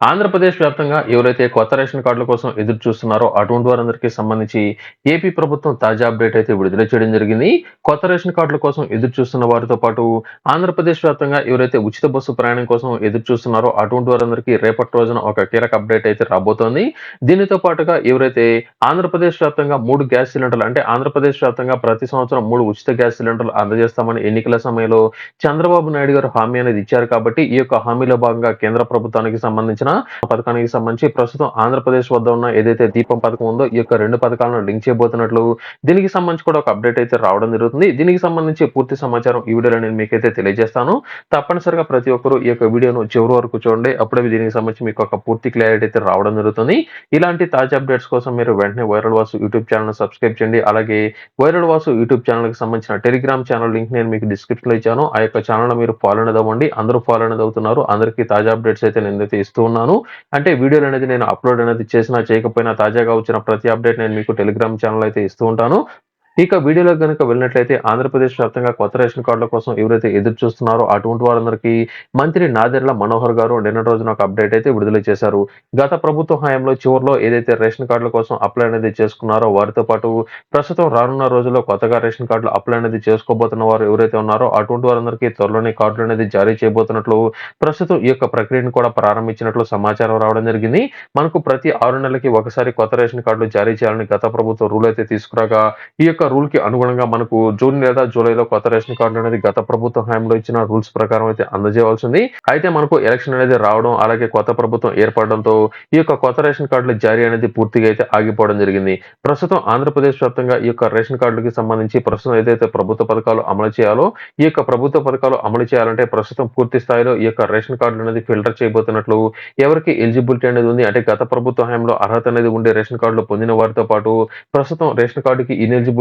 ఆంధ్రప్రదేశ్ వ్యాప్తంగా ఎవరైతే కొత్త రేషన్ కార్డుల కోసం ఎదురు చూస్తున్నారో అటువంటి వారందరికీ సంబంధించి ఏపీ ప్రభుత్వం తాజా అప్డేట్ అయితే విడుదల చేయడం జరిగింది. కొత్త రేషన్ కార్డుల కోసం ఎదురు చూస్తున్న వారితో పాటు ఆంధ్రప్రదేశ్ వ్యాప్తంగా ఎవరైతే ఉచిత బస్సు ప్రయాణం కోసం ఎదురు చూస్తున్నారో అటువంటి వారందరికీ రేపటి రోజున ఒక కీలక అప్డేట్ అయితే రాబోతోంది. దీనితో పాటుగా ఎవరైతే ఆంధ్రప్రదేశ్ వ్యాప్తంగా మూడు గ్యాస్ సిలిండర్లు అంటే ఆంధ్రప్రదేశ్ వ్యాప్తంగా ప్రతి సంవత్సరం మూడు ఉచిత గ్యాస్ సిలిండర్లు అందజేస్తామని ఎన్నికల సమయంలో చంద్రబాబు నాయుడు గారు హామీ అనేది ఇచ్చారు కాబట్టి ఈ యొక్క హామీలో భాగంగా కేంద్ర ప్రభుత్వానికి సంబంధించిన పథకానికి సంబంధించి ప్రస్తుతం ఆంధ్రప్రదేశ్ వద్ద ఉన్న ఏదైతే దీపం పథకం ఉందో ఈ యొక్క రెండు పథకాలను లింక్ చేయబోతున్నట్లు దీనికి సంబంధించి కూడా ఒక అప్డేట్ అయితే రావడం జరుగుతుంది. దీనికి సంబంధించి పూర్తి సమాచారం ఈ వీడియోలో నేను మీకైతే తెలియజేస్తాను. తప్పనిసరిగా ప్రతి ఒక్కరూ ఈ యొక్క వీడియోను చివరి వరకు చూడండి. అప్పుడే దీనికి సంబంధించి మీకు ఒక పూర్తి క్లారిటీ అయితే రావడం జరుగుతుంది. ఇలాంటి తాజా అప్డేట్స్ కోసం మీరు వెంటనే viral Vasu YouTube channel subscribe చేయండి. అలాగే వైరల్ వాసు యూట్యూబ్ ఛానల్కి సంబంధించిన టెలిగ్రామ్ ఛానల్ లింక్ నేను మీకు డిస్క్రిప్షన్లో ఇచ్చాను. ఆ యొక్క ఛానల్ మీరు ఫాలో అనేది అవ్వండి. అందరూ ఫాలో అనేది అవుతున్నారు. అందరికీ తాజా అప్డేట్స్ అయితే నేను అయితే ఇస్తూ ఉన్నాను. అంటే వీడియోలు అనేది నేను అప్లోడ్ అనేది చేసినా చేయకపోయినా తాజాగా వచ్చిన ప్రతి అప్డేట్ నేను మీకు టెలిగ్రామ్ ఛానల్ అయితే ఇస్తూ ఉంటాను. ఇక వీడియోలో కనుక వెళ్ళినట్లయితే ఆంధ్రప్రదేశ్ వ్యాప్తంగా కొత్త రేషన్ కార్డుల కోసం ఎవరైతే ఎదురు చూస్తున్నారో అటువంటి వారందరికీ మంత్రి నాదెర్ల మనోహర్ గారు నిన్న రోజున ఒక అప్డేట్ అయితే విడుదల చేశారు. గత ప్రభుత్వ హయాంలో చివరిలో ఏదైతే రేషన్ కార్డుల కోసం అప్లై అనేది చేసుకున్నారో వారితో పాటు ప్రస్తుతం రానున్న రోజుల్లో కొత్తగా రేషన్ కార్డులు అప్లై అనేది చేసుకోబోతున్న వారు ఎవరైతే ఉన్నారో అటువంటి వారందరికీ త్వరలోనే కార్డులు అనేది జారీ చేయబోతున్నట్లు ప్రస్తుతం ఈ యొక్క ప్రక్రియను కూడా ప్రారంభించినట్లు సమాచారం రావడం జరిగింది. మనకు ప్రతి ఆరు నెలలకి ఒకసారి కొత్త రేషన్ కార్డులు జారీ చేయాలని గత ప్రభుత్వం రూల్ అయితే తీసుకురాగా ఈ యొక్క రూల్కి అనుగుణంగా మనకు జూన్ లేదా జూలైలో కొత్త రేషన్ కార్డు అనేది గత ప్రభుత్వం హయాంలో ఇచ్చిన రూల్స్ ప్రకారం అయితే అందజేయవలసింది. అయితే మనకు ఎలక్షన్ అనేది రావడం అలాగే కొత్త ప్రభుత్వం ఏర్పడడంతో ఈ యొక్క కొత్త రేషన్ కార్డుల జారీ అనేది పూర్తిగా అయితే ఆగిపోవడం జరిగింది. ప్రస్తుతం ఆంధ్రప్రదేశ్ వ్యాప్తంగా ఈ యొక్క రేషన్ కార్డులకి సంబంధించి ప్రస్తుతం ఏదైతే ప్రభుత్వ పథకాలు అమలు చేయాలో ఈ యొక్క ప్రభుత్వ పథకాలు అమలు చేయాలంటే ప్రస్తుతం పూర్తి స్థాయిలో ఈ యొక్క రేషన్ కార్డులు అనేది ఫిల్టర్ చేయబోతున్నట్లు ఎవరికి ఎలిజిబిలిటీ అనేది ఉంది అంటే గత ప్రభుత్వ హయాంలో అర్హత అనేది ఉండే రేషన్ కార్డులు పొందిన వారితో పాటు ప్రస్తుతం రేషన్ కార్డుకి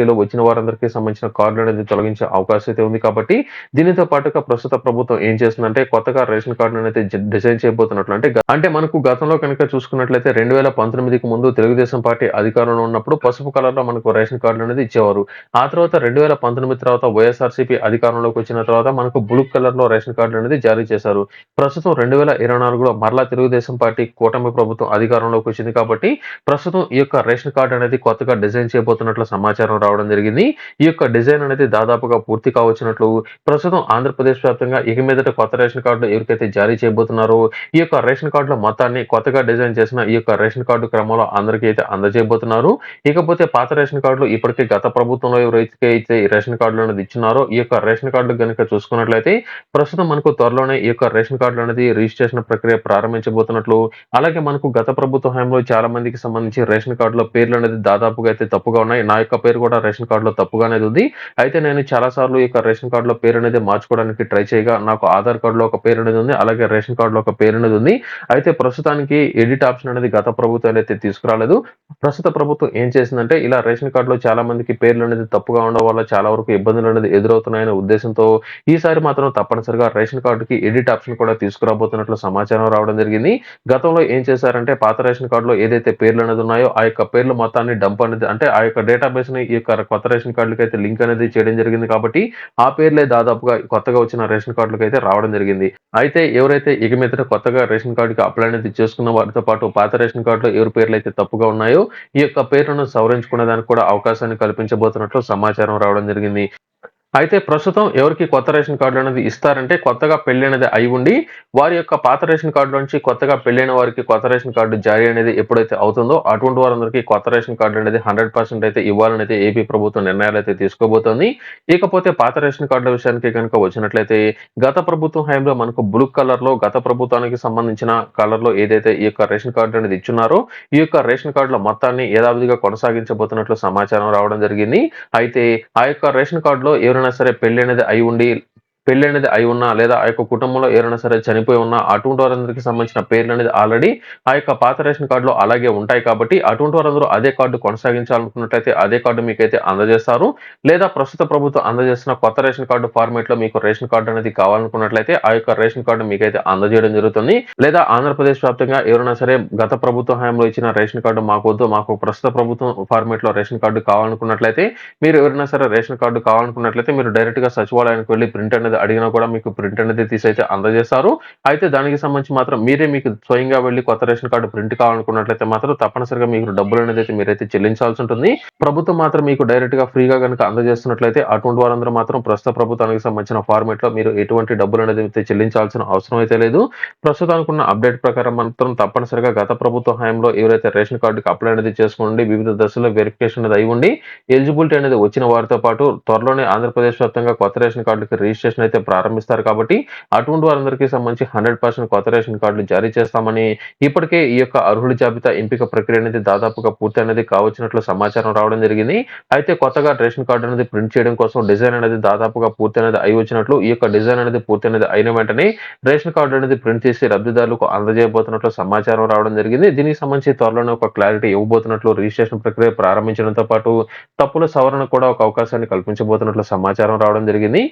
కమిటీలో వచ్చిన వారందరికీ సంబంధించిన కార్డులు అనేది తొలగించే అవకాశం అయితే ఉంది. కాబట్టి దీనితో పాటుగా ప్రస్తుత ప్రభుత్వం ఏం చేస్తుందంటే కొత్తగా రేషన్ కార్డు అనేది డిజైన్ చేయబోతున్నట్లు అంటే అంటే మనకు గతంలో కనుక చూసుకున్నట్లయితే రెండు వేల పంతొమ్మిదికి ముందు తెలుగుదేశం పార్టీ అధికారంలో ఉన్నప్పుడు పసుపు కలర్లో మనకు రేషన్ కార్డులు అనేది ఇచ్చేవారు. ఆ తర్వాత రెండు వేల పంతొమ్మిది తర్వాత వైఎస్ఆర్సీపీ అధికారంలోకి వచ్చిన తర్వాత మనకు బ్లూ కలర్లో రేషన్ కార్డులు అనేది జారీ చేశారు. ప్రస్తుతం రెండు వేల ఇరవై నాలుగులో మరలా తెలుగుదేశం పార్టీ కూటమి ప్రభుత్వం అధికారంలోకి వచ్చింది. కాబట్టి ప్రస్తుతం ఈ యొక్క రేషన్ కార్డు అనేది కొత్తగా డిజైన్ చేయబోతున్నట్లు సమాచారం రావడం జరిగింది. ఈ యొక్క డిజైన్ అనేది దాదాపుగా పూర్తి కావచ్చినట్లు ప్రస్తుతం ఆంధ్రప్రదేశ్ వ్యాప్తంగా ఇక మీదట కొత్త రేషన్ కార్డు ఎవరికైతే జారీ చేయబోతున్నారో ఈ యొక్క రేషన్ కార్డుల మొత్తాన్ని కొత్తగా డిజైన్ చేసిన ఈ యొక్క రేషన్ కార్డు క్రమంలో అందరికీ అయితే అందజేయబోతున్నారు. ఇకపోతే పాత రేషన్ కార్డులు ఇప్పటికే గత ప్రభుత్వంలో ఎవరైతే అయితే ఈ రేషన్ కార్డులు అనేది ఇచ్చినారో ఈ యొక్క రేషన్ కార్డులు కనుక చూసుకున్నట్లయితే ప్రస్తుతం మనకు త్వరలోనే ఈ యొక్క రేషన్ కార్డులు అనేది రిజిస్ట్రేషన్ ప్రక్రియ ప్రారంభించబోతున్నట్లు అలాగే మనకు గత ప్రభుత్వ హయాంలో చాలా మందికి సంబంధించి రేషన్ కార్డులో పేర్లు అనేది దాదాపుగా అయితే తప్పుగా ఉన్నాయి. నా యొక్క పేరు కూడా రేషన్ కార్డులో తప్పుగా అనేది ఉంది. అయితే నేను చాలా సార్లు ఈ యొక్క రేషన్ కార్డులో పేరు అనేది మార్చుకోవడానికి ట్రై చేయగా నాకు ఆధార్ కార్డులో ఒక పేరు అనేది ఉంది అలాగే రేషన్ కార్డులో ఒక పేరు అనేది ఉంది. అయితే ప్రస్తుతానికి ఎడిట్ ఆప్షన్ అనేది గత ప్రభుత్వం అయితే తీసుకురాలేదు. ప్రస్తుత ప్రభుత్వం ఏం చేసిందంటే ఇలా రేషన్ కార్డులో చాలా మందికి పేర్లు అనేది తప్పుగా ఉండడం వల్ల చాలా వరకు ఇబ్బందులు అనేది ఎదురవుతున్నాయనే ఉద్దేశంతో ఈసారి మాత్రం తప్పనిసరిగా రేషన్ కార్డుకి ఎడిట్ ఆప్షన్ కూడా తీసుకురాబోతున్నట్లు సమాచారం రావడం జరిగింది. గతంలో ఏం చేశారంటే పాత రేషన్ కార్డులో ఏదైతే పేర్లు అనేది ఉన్నాయో ఆ యొక్క పేర్లు మొత్తాన్ని డంప్ అనేది అంటే ఆ యొక్క డేటాబేస్ని ఈ యొక్క కొత్త రేషన్ కార్డులకు అయితే లింక్ అనేది చేయడం జరిగింది కాబట్టి ఆ పేర్లే దాదాపుగా కొత్తగా వచ్చిన రేషన్ కార్డులకు అయితే రావడం జరిగింది. అయితే ఎవరైతే ఇక మీద కొత్తగా రేషన్ కార్డుకి అప్లై అనేది చేసుకున్న వారితో పాటు పాత రేషన్ కార్డులో ఎవరి పేర్లు అయితే తప్పుగా ఉన్నాయో ఈ యొక్క పేర్లను సవరించుకునే దానికి కూడా అవకాశాన్ని కల్పించబోతున్నట్లు సమాచారం రావడం జరిగింది. అయితే ప్రస్తుతం ఎవరికి కొత్త రేషన్ కార్డు అనేది ఇస్తారంటే కొత్తగా పెళ్ళి అనేది అయి ఉండి వారి యొక్క పాత రేషన్ కార్డు నుంచి కొత్తగా పెళ్ళైన వారికి కొత్త రేషన్ కార్డు జారీ అనేది ఎప్పుడైతే అవుతుందో అటువంటి వారందరికీ కొత్త రేషన్ కార్డు అనేది హండ్రెడ్ పర్సెంట్ అయితే ఇవ్వాలని అయితే ఏపీ ప్రభుత్వం నిర్ణయాలు అయితే తీసుకోబోతోంది. ఇకపోతే పాత రేషన్ కార్డుల విషయానికి కనుక వచ్చినట్లయితే గత ప్రభుత్వం హయాంలో మనకు బ్లూ కలర్లో గత ప్రభుత్వానికి సంబంధించిన కలర్లో ఏదైతే ఈ యొక్క రేషన్ కార్డు అనేది ఇచ్చున్నారో ఈ యొక్క రేషన్ కార్డుల మొత్తాన్ని యథావిధిగా కొనసాగించబోతున్నట్లు సమాచారం రావడం జరిగింది. అయితే ఆ యొక్క రేషన్ కార్డులో ఎవరైనా సరే పెళ్ళి అనేది అయి ఉండి పెళ్ళి అనేది అయి ఉన్నా లేదా ఆ యొక్క కుటుంబంలో ఎవరైనా సరే చనిపోయి ఉన్నా అటువంటి వారందరికీ సంబంధించిన పేర్లు అనేది ఆల్రెడీ ఆ యొక్క పాత రేషన్ కార్డులో అలాగే ఉంటాయి కాబట్టి అటువంటి వారందరూ అదే కార్డు కొనసాగించాలనుకున్నట్లయితే అదే కార్డు మీకైతే అందజేస్తారు. లేదా ప్రస్తుత ప్రభుత్వం అందజేస్తున్న కొత్త రేషన్ కార్డు ఫార్మేట్లో మీకు రేషన్ కార్డు అనేది కావాలనుకున్నట్లయితే ఆ యొక్క రేషన్ కార్డు మీకైతే అందజేయడం జరుగుతుంది. లేదా ఆంధ్రప్రదేశ్ వ్యాప్తంగా ఎవరైనా సరే గత ప్రభుత్వ హయాంలో ఇచ్చిన రేషన్ కార్డు మాకు మాకు ప్రస్తుత ప్రభుత్వం ఫార్మేట్లో రేషన్ కార్డు కావాలనుకున్నట్లయితే మీరు ఎవరైనా సరే రేషన్ కార్డు కావాలనుకున్నట్లయితే మీరు డైరెక్ట్గా సచివాలయానికి వెళ్ళి ప్రింట్ అనేది అనేది అడిగినా కూడా మీకు ప్రింట్ అనేది తీసైతే అందజేస్తారు. అయితే దానికి సంబంధించి మాత్రం మీరే మీకు స్వయంగా వెళ్ళి కొత్త రేషన్ కార్డు ప్రింట్ కావాలనుకున్నట్లయితే మాత్రం తప్పనిసరిగా మీకు డబ్బులు అనేది అయితే మీరైతే చెల్లించాల్సి ఉంటుంది. ప్రభుత్వం మాత్రం మీకు డైరెక్ట్గా ఫ్రీగా కనుక అందజేస్తున్నట్లయితే అటువంటి వారందరూ మాత్రం ప్రస్తుత ప్రభుత్వానికి సంబంధించిన ఫార్మేట్లో మీరు ఎటువంటి డబ్బులు అనేది అయితే చెల్లించాల్సిన అవసరం అయితే లేదు. ప్రస్తుతానికి ఉన్న అప్డేట్ ప్రకారం మాత్రం తప్పనిసరిగా గత ప్రభుత్వ హయాంలో ఎవరైతే రేషన్ కార్డుకి అప్లై అనేది చేసుకోండి వివిధ దశల్లో వెరిఫికేషన్ అనేది అయి ఉండి ఎలిజిబిలిటీ అనేది వచ్చిన వారితో పాటు త్వరలోనే ఆంధ్రప్రదేశ్ వ్యాప్తంగా కొత్త రేషన్ కార్డుకి రిజిస్ట్రేషన్ అయితే ప్రారంభిస్తారు కాబట్టి అటువంటి వారందరికీ సంబంధించి హండ్రెడ్ పర్సెంట్ కొత్త రేషన్ కార్డులు జారీ చేస్తామని ఇప్పటికే ఈ యొక్క అర్హుల జాబితా ఎంపిక ప్రక్రియ అనేది దాదాపుగా పూర్తి అనేది కావచ్చినట్లు సమాచారం రావడం జరిగింది. అయితే కొత్తగా రేషన్ కార్డు అనేది ప్రింట్ చేయడం కోసం డిజైన్ అనేది దాదాపుగా పూర్తి అనేది అయి వచ్చినట్లు ఈ యొక్క డిజైన్ అనేది పూర్తి అనేది అయిన వెంటనే రేషన్ కార్డు అనేది ప్రింట్ చేసి లబ్ధిదారులకు అందజేయబోతున్నట్లు సమాచారం రావడం జరిగింది. దీనికి సంబంధించి త్వరలోనే ఒక క్లారిటీ ఇవ్వబోతున్నట్లు రిజిస్ట్రేషన్ ప్రక్రియ ప్రారంభించడంతో పాటు తప్పుల సవరణ కూడా ఒక అవకాశాన్ని కల్పించబోతున్నట్లు సమాచారం రావడం జరిగింది.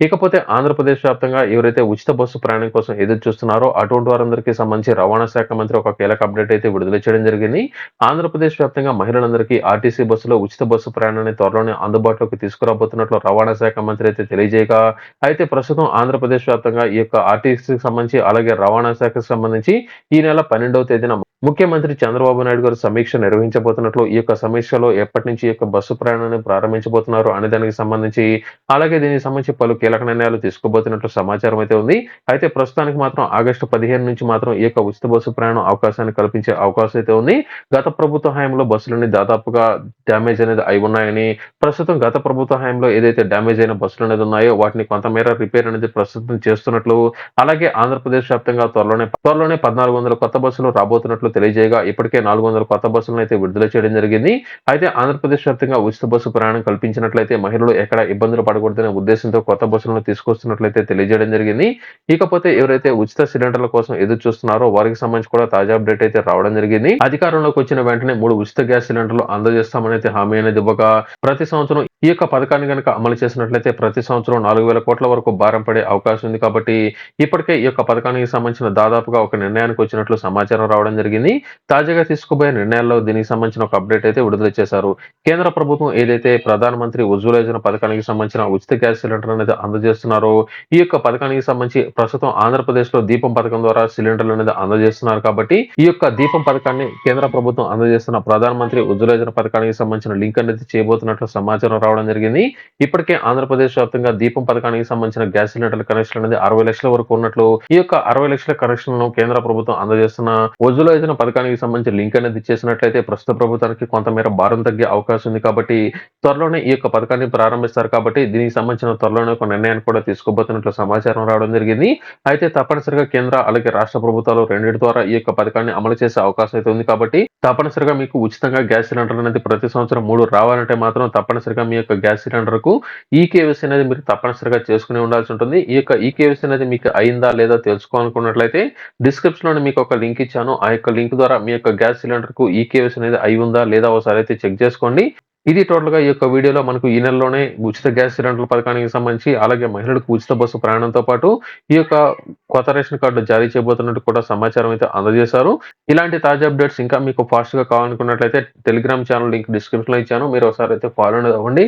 ఇకపోతే ఆంధ్రప్రదేశ్ వ్యాప్తంగా ఎవరైతే ఉచిత బస్సు ప్రయాణం కోసం ఎదురు చూస్తున్నారో అటువంటి వారందరికీ సంబంధించి రవాణా శాఖ మంత్రి ఒక కీలక అప్డేట్ అయితే విడుదల చేయడం జరిగింది. ఆంధ్రప్రదేశ్ వ్యాప్తంగా మహిళలందరికీ ఆర్టీసీ బస్సులో ఉచిత బస్సు ప్రయాణాన్ని త్వరలోనే అందుబాటులోకి తీసుకురాబోతున్నట్లు రవాణా శాఖ మంత్రి అయితే తెలియజేయగా అయితే ప్రస్తుతం ఆంధ్రప్రదేశ్ వ్యాప్తంగా ఈ యొక్క ఆర్టీసీకి సంబంధించి అలాగే రవాణా శాఖకు సంబంధించి ఈ నెల పన్నెండవ తేదీన ముఖ్యమంత్రి చంద్రబాబు నాయుడు గారు సమీక్ష నిర్వహించబోతున్నట్లు ఈ యొక్క సమీక్షలో ఎప్పటి నుంచి ఈ యొక్క బస్సు ప్రయాణాన్ని ప్రారంభించబోతున్నారు అనే దానికి సంబంధించి అలాగే దీనికి సంబంధించి పలు కీలక నిర్ణయాలు తీసుకోబోతున్నట్లు సమాచారం అయితే ఉంది. అయితే ప్రస్తుతానికి మాత్రం ఆగస్టు పదిహేను నుంచి మాత్రం ఈ యొక్క ఉచిత బస్సు ప్రయాణం అవకాశాన్ని కల్పించే అవకాశం అయితే ఉంది. గత ప్రభుత్వ హయాంలో బస్సులన్నీ దాదాపుగా డ్యామేజ్ అనేది అయి ఉన్నాయని ప్రస్తుతం గత ప్రభుత్వ హయాంలో ఏదైతే డ్యామేజ్ అయిన బస్సులు అనేది ఉన్నాయో వాటిని కొంతమేర రిపేర్ అనేది ప్రస్తుతం చేస్తున్నట్లు అలాగే ఆంధ్రప్రదేశ్ వ్యాప్తంగా త్వరలోనే త్వరలోనే పద్నాలుగు వందల కొత్త బస్సులు రాబోతున్నట్లు తెలియజేయగా ఇప్పటికే నాలుగు వందల కొత్త బస్సులను అయితే విడుదల చేయడం జరిగింది. అయితే ఆంధ్రప్రదేశ్ వ్యాప్తంగా ఉచిత బస్సు ప్రయాణం కల్పించినట్లయితే మహిళలు ఎక్కడ ఇబ్బందులు పడకూడదనే ఉద్దేశంతో కొత్త బస్సులను తీసుకొస్తున్నట్లయితే తెలియజేయడం జరిగింది. ఇకపోతే ఎవరైతే ఉచిత సిలిండర్ల కోసం ఎదురు చూస్తున్నారో వారికి సంబంధించి కూడా తాజా అప్డేట్ అయితే రావడం జరిగింది. అధికారంలోకి వచ్చిన వెంటనే మూడు ఉచిత గ్యాస్ సిలిండర్లు అందజేస్తామని అయితే హామీ అనేది ఇవ్వగా ప్రతి సంవత్సరం ఈ యొక్క పథకాన్ని కనుక అమలు చేసినట్లయితే ప్రతి సంవత్సరం నాలుగు వేల కోట్ల వరకు భారం పడే అవకాశం ఉంది కాబట్టి ఇప్పటికే ఈ యొక్క పథకానికి సంబంధించిన దాదాపుగా ఒక నిర్ణయానికి వచ్చినట్లు సమాచారం రావడం జరిగింది. తాజాగా తీసుకుపోయే నిర్ణయాల్లో దీనికి సంబంధించిన ఒక అప్డేట్ అయితే విడుదల చేశారు. కేంద్ర ప్రభుత్వం ఏదైతే ప్రధానమంత్రి ఉజ్వల యోజన పథకానికి సంబంధించిన ఉచిత గ్యాస్ సిలిండర్ అనేది అందజేస్తున్నారో ఈ యొక్క పథకానికి సంబంధించి ప్రస్తుతం ఆంధ్రప్రదేశ్లో దీపం పథకం ద్వారా సిలిండర్లు అనేది అందజేస్తున్నారు కాబట్టి ఈ యొక్క దీపం పథకాన్ని కేంద్ర ప్రభుత్వం అందజేస్తున్న ప్రధానమంత్రి ఉజ్వల యోజన పథకానికి సంబంధించిన లింక్ అనేది చేయబోతున్నట్లు సమాచారం రావడం జరిగింది. ఇప్పటికే ఆంధ్రప్రదేశ్ వ్యాప్తంగా దీపం పథకానికి సంబంధించిన గ్యాస్ సిలిండర్ల కనెక్షన్ అనేది అరవై లక్షల వరకు ఉన్నట్లు ఈ యొక్క అరవై లక్షల కనెక్షన్లను కేంద్ర ప్రభుత్వం అందజేస్తున్న ఉజ్వల యోజన పథకానికి సంబంధించిన లింక్ అనేది ఇచ్చేసినట్లయితే ప్రస్తుత ప్రభుత్వానికి కొంతమేర భారం తగ్గే అవకాశం ఉంది కాబట్టి త్వరలోనే ఈ యొక్క పథకాన్ని ప్రారంభిస్తారు కాబట్టి దీనికి సంబంధించిన త్వరలోనే ఒక నిర్ణయాన్ని కూడా తీసుకోబోతున్నట్లు సమాచారం రావడం జరిగింది. అయితే తప్పనిసరిగా కేంద్ర అలాగే రాష్ట్ర ప్రభుత్వాలు రెండింటి ద్వారా ఈ యొక్క పథకాన్ని అమలు చేసే అవకాశం అయితే ఉంది కాబట్టి తప్పనిసరిగా మీకు ఉచితంగా గ్యాస్ సిలిండర్ అనేది ప్రతి సంవత్సరం మూడు రావాలంటే మాత్రం తప్పనిసరిగా మీ యొక్క గ్యాస్ సిలిండర్కు ఈ కేవీసీ అనేది మీరు తప్పనిసరిగా చేసుకుని ఉండాల్సి ఉంటుంది. ఈ యొక్క ఈ కేవీసీ అనేది మీకు అయిందా లేదా తెలుసుకోవాలనుకున్నట్లయితే డిస్క్రిప్షన్లో మీకు ఒక లింక్ ఇచ్చాను. ఆ యొక్క లింక్ ద్వారా మీ యొక్క గ్యాస్ సిలిండర్కు ఈ కేవీసీ అనేది అయి ఉందా లేదా ఒకసారి అయితే చెక్ చేసుకోండి. ఇది టోటల్గా ఈ యొక్క వీడియోలో మనకు ఈ నెలలోనే ఉచిత గ్యాస్ సిలిండర్ల పథకానికి సంబంధించి అలాగే మహిళలకు ఉచిత బస్సు ప్రయాణంతో పాటు ఈ యొక్క కొత్త రేషన్ కార్డు జారీ చేయబోతున్నట్టు కూడా సమాచారం అయితే అందజేశారు. ఇలాంటి తాజా అప్డేట్స్ ఇంకా మీకు ఫాస్ట్గా కావాలనుకున్నట్లయితే టెలిగ్రామ్ ఛానల్ లింక్ డిస్క్రిప్షన్లో ఇచ్చాను. మీరు ఒకసారి అయితే ఫాలో అవ్వండి.